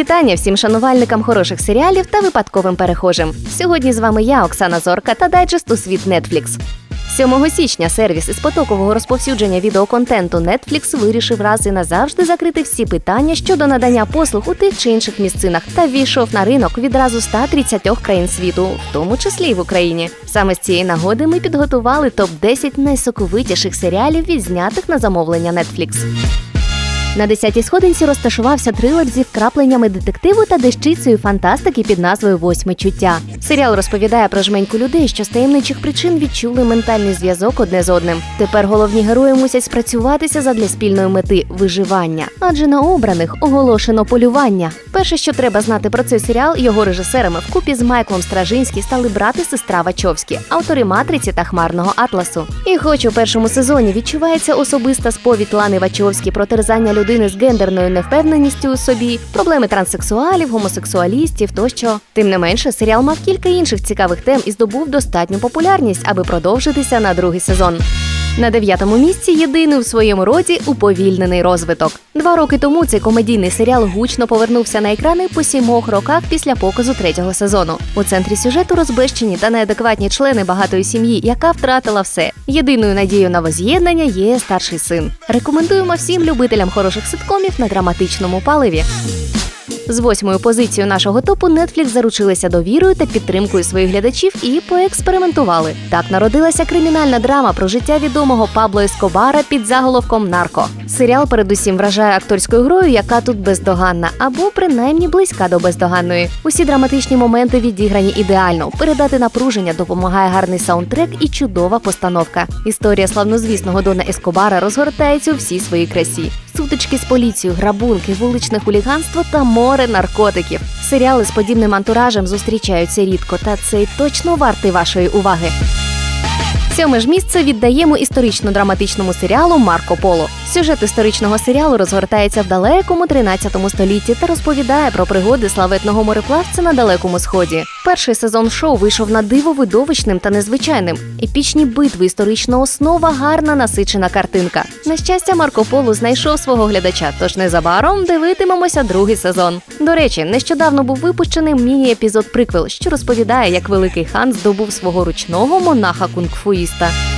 вітання всім шанувальникам хороших серіалів та випадковим перехожим. Сьогодні з вами я, Оксана Зорка, та дайджест у світ Netflix. 7 січня сервіс із потокового розповсюдження відеоконтенту Netflix вирішив раз і назавжди закрити всі питання щодо надання послуг у тих чи інших місцинах та ввійшов на ринок відразу 130 країн світу, в тому числі й в Україні. Саме з цієї нагоди ми підготували топ 10 найсоковитіших серіалів, відзнятих на замовлення Netflix. На десятій сходинці розташувався трилер зі вкрапленнями детективу та дещицею фантастики під назвою Восьме чуття. Серіал розповідає про жменьку людей, що з таємничих причин відчули ментальний зв'язок одне з одним. Тепер головні герої мусять спрацюватися задля спільної мети виживання, адже на обраних оголошено полювання. Перше, що треба знати про цей серіал, його режисерами вкупі з Майклом Стражинський стали брати сестра Вачовські, автори матриці та хмарного атласу. І хоч у першому сезоні відчувається особиста сповідь Лани Вачовські про терзання людини з гендерною невпевненістю у собі, проблеми транссексуалів, гомосексуалістів тощо. Тим не менше, серіал мав кілька інших цікавих тем і здобув достатню популярність, аби продовжитися на другий сезон. На дев'ятому місці єдиний у своєму роді уповільнений розвиток. Два роки тому цей комедійний серіал гучно повернувся на екрани по сімох роках після показу третього сезону. У центрі сюжету розбещені та неадекватні члени багатої сім'ї, яка втратила все. Єдиною надією на воз'єднання є старший син. Рекомендуємо всім любителям хороших ситкомів на драматичному паливі. З восьмою позицією нашого топу Netflix заручилися довірою та підтримкою своїх глядачів і поекспериментували. Так народилася кримінальна драма про життя відомого Пабло Ескобара під заголовком Нарко. Серіал передусім вражає акторською грою, яка тут бездоганна, або принаймні близька до бездоганної. Усі драматичні моменти відіграні ідеально. Передати напруження допомагає гарний саундтрек і чудова постановка. Історія славнозвісного Дона Ескобара розгортається у всій своїй красі. Сутички з поліцією, грабунки, вуличне хуліганство та море наркотиків. Серіали з подібним антуражем зустрічаються рідко, та цей точно вартий вашої уваги. Сьоме ж місце віддаємо історично-драматичному серіалу Марко Поло. Сюжет історичного серіалу розгортається в далекому 13 столітті та розповідає про пригоди славетного мореплавця на далекому сході. Перший сезон шоу вийшов на диво видовищним та незвичайним. Епічні битви, історична основа, гарна насичена картинка. На щастя, Марко Поло знайшов свого глядача, тож незабаром дивитимемося другий сезон. До речі, нещодавно був випущений міні-епізод приквел, що розповідає, як великий хан здобув свого ручного монаха кунг-фуїста.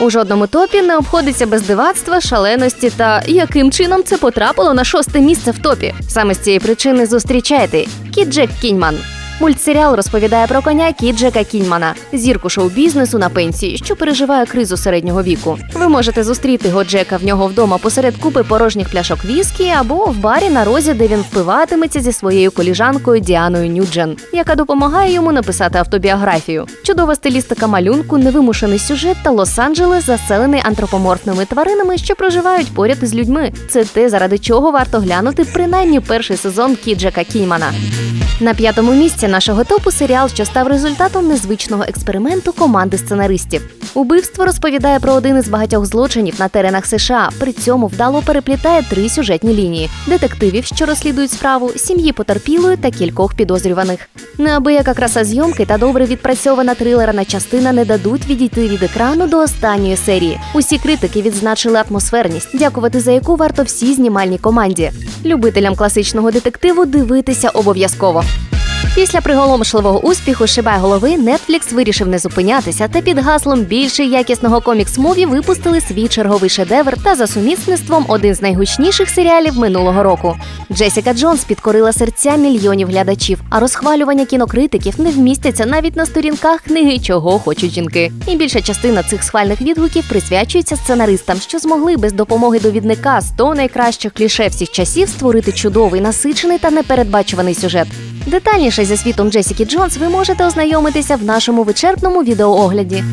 У жодному топі не обходиться без дивацтва, шаленості та яким чином це потрапило на шосте місце в топі. Саме з цієї причини зустрічайте Кіт Джек Кіньман. Мультсеріал розповідає про коня Кіджека Кіньмана, зірку шоу-бізнесу на пенсії, що переживає кризу середнього віку. Ви можете зустріти Годжека в нього вдома посеред купи порожніх пляшок віскі або в барі на розі, де він впиватиметься зі своєю коліжанкою Діаною Нюджен, яка допомагає йому написати автобіографію. Чудова стилістика малюнку, невимушений сюжет та Лос-Анджелес заселений антропоморфними тваринами, що проживають поряд із людьми. Це те, заради чого варто глянути принаймні перший сезон Кіджека Кіньмана. На п'ятому місці нашого топу серіал, що став результатом незвичного експерименту команди сценаристів. Убивство розповідає про один із багатьох злочинів на теренах США. При цьому вдало переплітає три сюжетні лінії: детективів, що розслідують справу, сім'ї потерпілої та кількох підозрюваних. Неабияка краса зйомки та добре відпрацьована трилерна частина не дадуть відійти від екрану до останньої серії. Усі критики відзначили атмосферність, дякувати за яку варто всій знімальній команді. Любителям класичного детективу дивитися обов'язково. Після приголомшливого успіху шибай голови Netflix вирішив не зупинятися та під гаслом більше якісного комікс-муві випустили свій черговий шедевр та за сумісництвом один з найгучніших серіалів минулого року. Джесіка Джонс підкорила серця мільйонів глядачів, а розхвалювання кінокритиків не вмістяться навіть на сторінках книги Чого хочуть жінки. І більша частина цих схвальних відгуків присвячується сценаристам, що змогли без допомоги довідника 100 найкращих кліше всіх часів створити чудовий, насичений та непередбачуваний сюжет. Детальніше зі світом Джесіки Джонс ви можете ознайомитися в нашому вичерпному відеоогляді.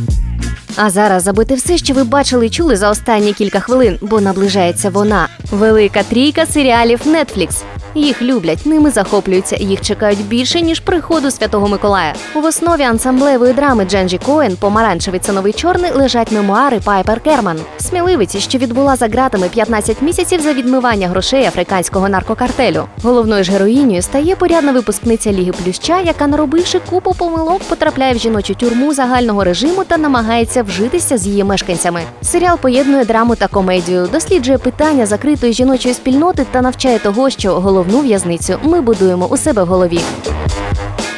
А зараз забити все, що ви бачили і чули за останні кілька хвилин, бо наближається вона. Велика трійка серіалів Netflix. Їх люблять, ними захоплюються їх чекають більше, ніж приходу Святого Миколая. В основі ансамблевої драми Дженджі Коен Помаранчевий це новий чорний лежать мемуари Пайпер Керман, сміливиці, що відбула за ґратами 15 місяців за відмивання грошей африканського наркокартелю. Головною ж героїнею стає порядна випускниця Ліги Плюща, яка, наробивши купу помилок, потрапляє в жіночу тюрму загального режиму та намагається вжитися з її мешканцями. Серіал поєднує драму та комедію, досліджує питання закритої жіночої спільноти та навчає того, що головне головну в'язницю ми будуємо у себе в голові.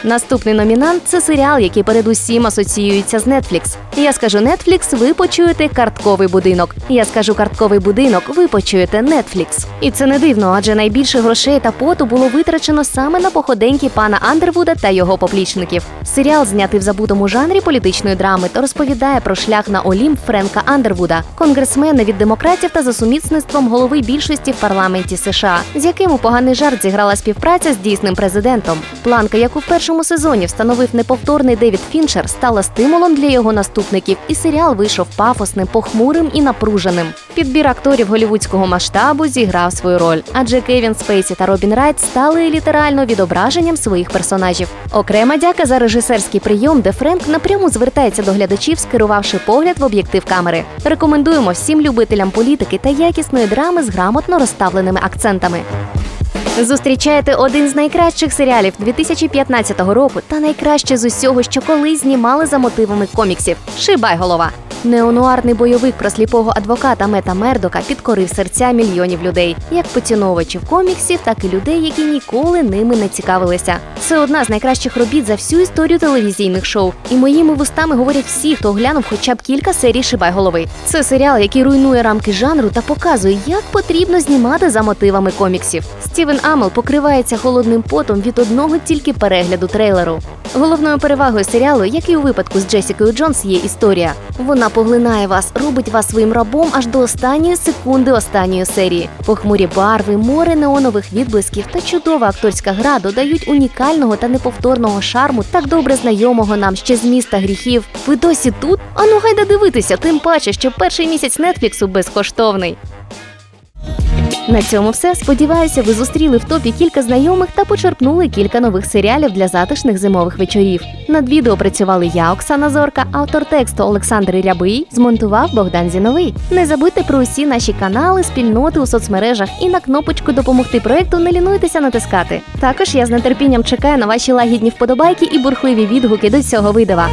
Наступний номінант це серіал, який передусім асоціюється з Netflix. Я скажу Netflix, ви почуєте картковий будинок. Я скажу картковий будинок, ви почуєте Netflix. І це не дивно, адже найбільше грошей та поту було витрачено саме на походеньки пана Андервуда та його поплічників. Серіал знятий в забутому жанрі політичної драми та розповідає про шлях на Олімп Френка Андервуда, конгресмена від демократів та за сумісництвом голови більшості в парламенті США, з яким у поганий жарт зіграла співпраця з дійсним президентом. Планка, яку в першому сезоні встановив неповторний Девід Фінчер, стала стимулом для його наступників, і серіал вийшов пафосним, похмурим і напруженим. Підбір акторів голівудського масштабу зіграв свою роль, адже Кевін Спейсі та Робін Райт стали літерально відображенням своїх персонажів. Окрема дяка за режисерський прийом, де Френк напряму звертається до глядачів, скерувавши погляд в об'єктив камери. Рекомендуємо всім любителям політики та якісної драми з грамотно розставленими акцентами. Зустрічаєте один з найкращих серіалів 2015 року та найкраще з усього, що колись знімали за мотивами коміксів. Шибай голова. Неонуарний бойовик про сліпого адвоката Мета Мердока підкорив серця мільйонів людей, як поціновувачів коміксів, так і людей, які ніколи ними не цікавилися. Це одна з найкращих робіт за всю історію телевізійних шоу. І моїми вустами говорять всі, хто глянув хоча б кілька серій Шибай голови. Це серіал, який руйнує рамки жанру та показує, як потрібно знімати за мотивами коміксів. Стівен Амел покривається холодним потом від одного тільки перегляду трейлеру. Головною перевагою серіалу, як і у випадку з Джесікою Джонс, є історія. Вона поглинає вас, робить вас своїм рабом аж до останньої секунди останньої серії. Похмурі барви, море неонових відблисків та чудова акторська гра додають унікального та неповторного шарму, так добре знайомого нам ще з міста гріхів. Ви досі тут? Ану гайда дивитися, тим паче, що перший місяць Нетфліксу безкоштовний. На цьому все. Сподіваюся, ви зустріли в топі кілька знайомих та почерпнули кілька нових серіалів для затишних зимових вечорів. Над відео працювали я, Оксана Зорка, автор тексту Олександр Рябий, змонтував Богдан Зіновий. Не забудьте про усі наші канали, спільноти у соцмережах і на кнопочку допомогти проекту не лінуйтеся натискати. Також я з нетерпінням чекаю на ваші лагідні вподобайки і бурхливі відгуки до цього видава.